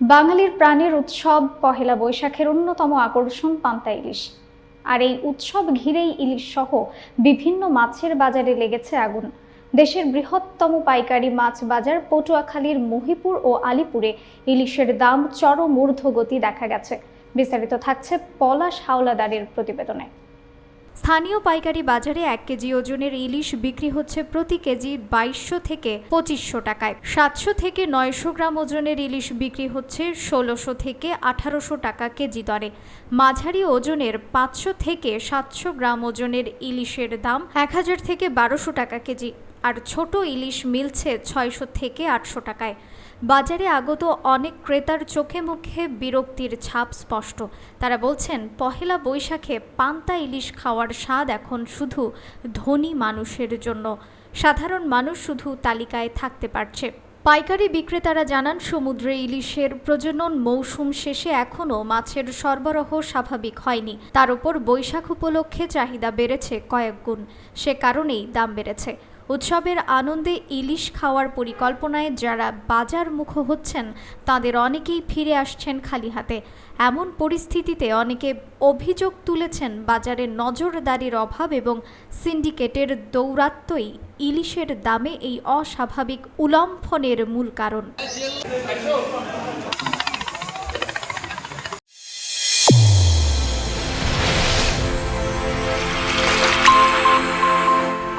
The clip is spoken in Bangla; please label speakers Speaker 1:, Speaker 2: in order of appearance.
Speaker 1: বাঙালির প্রাণের উৎসব পহেলা বৈশাখের অন্যতম আকর্ষণ পান্তা ইলিশ। আর এই উৎসব ঘিরেই ইলিশ সহ বিভিন্ন মাছের বাজারে লেগেছে আগুন। দেশের বৃহত্তম পাইকারি মাছ বাজার পটুয়াখালীর মহিপুর ও আলিপুরে ইলিশের দাম চরম ঊর্ধ্বগতি দেখা গেছে। বিস্তারিত থাকছে পলাশ হাওলাদারের প্রতিবেদনে।
Speaker 2: স্থানীয় পাইকারি বাজারে এক কেজি ওজনের ইলিশ বিক্রি হচ্ছে প্রতি কেজি বাইশশো থেকে পঁচিশশো টাকায়। সাতশো থেকে নয়শো গ্রাম ওজনের ইলিশ বিক্রি হচ্ছে ষোলোশো থেকে আঠারোশো টাকা কেজি দরে। মাঝারি ওজনের পাঁচশো থেকে সাতশো গ্রাম ওজনের ইলিশের দাম এক হাজার থেকে বারোশো টাকা কেজি। আর ছোট ইলিশ মিলছে ছয়শো থেকে আটশো টাকায়। বাজারে আগত অনেক ক্রেতার চোখে মুখে বিরক্তির ছাপ স্পষ্ট। তারা বলছেন, পহেলা বৈশাখে পান্তা ইলিশ খাওয়ার স্বাদ এখন শুধু ধনী মানুষের জন্য। সাধারণ মানুষ শুধু তালিকায় থাকতে পারছে। পাইকারি বিক্রেতারা জানান, সমুদ্রে ইলিশের প্রজনন মৌসুম শেষে এখনও মাছের সরবরাহ স্বাভাবিক হয়নি। তার উপর বৈশাখ উপলক্ষে চাহিদা বেড়েছে কয়েক গুণ। সে কারণেই দাম বেড়েছে। উৎসবের আনন্দে ইলিশ খাওয়ার পরিকল্পনায় যারা বাজার মুখ হচ্ছেন, তাদের অনেকেই ফিরে আসছেন খালি হাতে এমন পরিস্থিতিতে অনেকে অভিযোগ তুলেছেন বাজারে নজরদারির অভাব এবং সিন্ডিকেটের দৌরাত্মই ইলিশের দামে এই অস্বাভাবিক উলম্ফনের মূল কারণ।